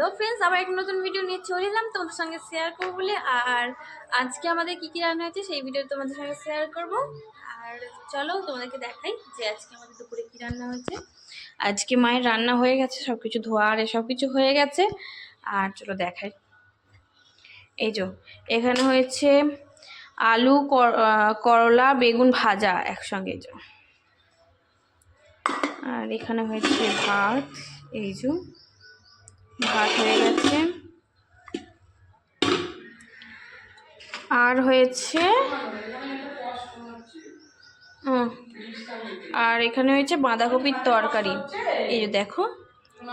Hello friends, আবার এক নতুন ভিডিও নিয়ে চলে এলাম। তোমাদের সঙ্গে শেয়ার করব বলে। আর আজকে আমাদের কী কী রান্না হয়েছে সেই ভিডিও তোমাদের সঙ্গে শেয়ার করব। আর চলো তোমাদেরকে দেখাই যে আজকে আমাদের দুপুরে কী রান্না হয়েছে। আজকে মায়ের রান্না হয়ে গেছে সব কিছু ধোয়া আর সব কিছু হয়ে গেছে। আর চলো দেখাই। এই যো, এখানে হয়েছে আলু, কর- করলা, বেগুন ভাজা একসঙ্গে যো। আর এখানে হয়েছে ভাত, এই যে। ভাত হয়ে গেছে। আর হয়েছে আর এখানে হয়েছে বাঁধাকপির তরকারি। এই যে দেখো,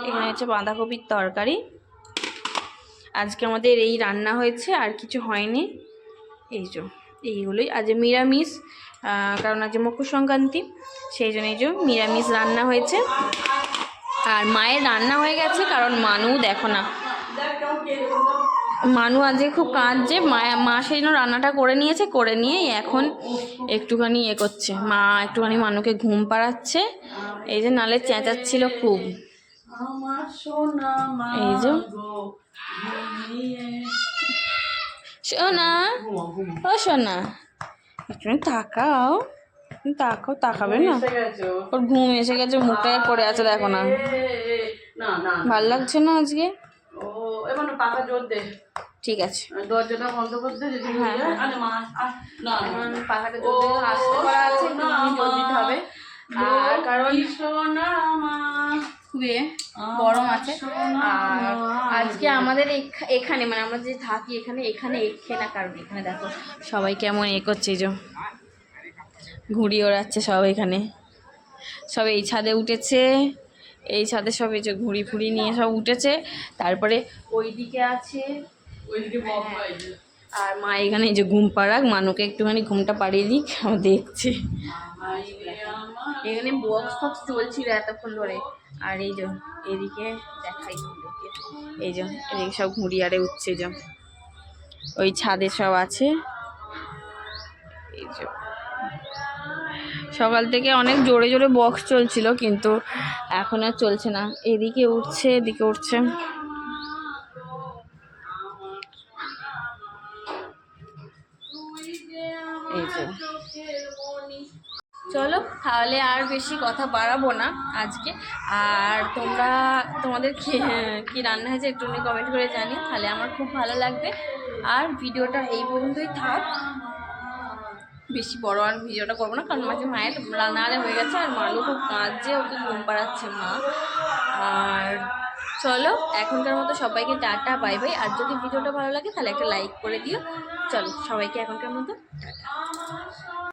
এখানে হচ্ছে বাঁধাকপির তরকারি। আজকে আমাদের এই রান্না হয়েছে, আর কিছু হয়নি। এই যে, এইগুলোই। আজ নিরামিষ কারণ আজ মকর সংক্রান্তি, সেই জন্য এই যে নিরামিষ রান্না হয়েছে। আর মায়ের রান্না হয়ে গেছে, কারণ মানু দেখো না মানু আজকে খুব কাঁদছে, মা মা সেই জন্য রান্নাটা করে নিয়েছে, করে নিয়ে এখন একটুখানি এ করছে মা একটুখানি মানুকে ঘুম পাড়াচ্ছে, এই যে নালে চেঁচাচ্ছিল খুব এই যে। সোনা। ও সোনা একটু তুমি তাকাও তাকাবে না? ওর ঘুম এসে গেছে মুখটায় পড়ে আছে দেখো না। ভালো লাগছে না আজকে? ও এবার পাখা ঠিক আছে। দরজাটা বন্ধ করতে যদি হ্যাঁ, হয়ে। এখন পাখাটা ও, জোর দিয়ে আসতে করা আছে জোর দিতে হবে। আর কারণ খুবই গরম আছে। আর আজকে আমাদের এখানে মানে আমরা যে থাকি এখানে এখানে এখে না কারণ এখানে দেখো সবাই কেমন এ করছে যে। ঘুড়ি ওড়াচ্ছে সব এখানে। সব এই ছাদে উঠেছে এই ছাদে সব এই যে ঘুড়ি ফুড়ি নিয়ে সব উঠেছে তারপরে ওইদিকে আছে ওইদিকে আর মা এখানে এই যে ঘুম পাড়াক মানুকে একটুখানি ঘুমটা পাড়িয়ে দিক দেখছি। এখানে বক্স ফক্স চলছিল এতক্ষণ ধরে আর এই যে এদিকে দেখাই এই যে এদিকে সব ঘুড়ি আরে উঠছে যে। ওই ছাদে সব আছে। সকাল থেকে অনেক জোরে জোরে বক্স চলছিল, কিন্তু এখন আর চলছে না। এদিকে উঠছে এদিকে উঠছে। চলো, তাহলে আর বেশি কথা বাড়াবো না আজকে। আর তোমরা, তোমাদের কি রান্না হয়েছে একটু কমেন্ট করে জানি তাহলে আমার খুব ভালো লাগবে। আর ভিডিওটা এই পর্যন্তই থাক। বেশি বড় আর ভিডিওটা করব না, কারণ মাঝে মায়ের রান্নাঘরে হয়ে গেছে আর মালু খুব কাঁদছে, ওকে ঘুম পাড়াচ্ছে মা। আর চলো, এখনকার মতো সবাইকে টাটা, বাই বাই। আর যদি ভিডিওটা ভালো লাগে তাহলে একটা লাইক করে দিও। চলো, সবাইকে এখনকার মতো টাটা।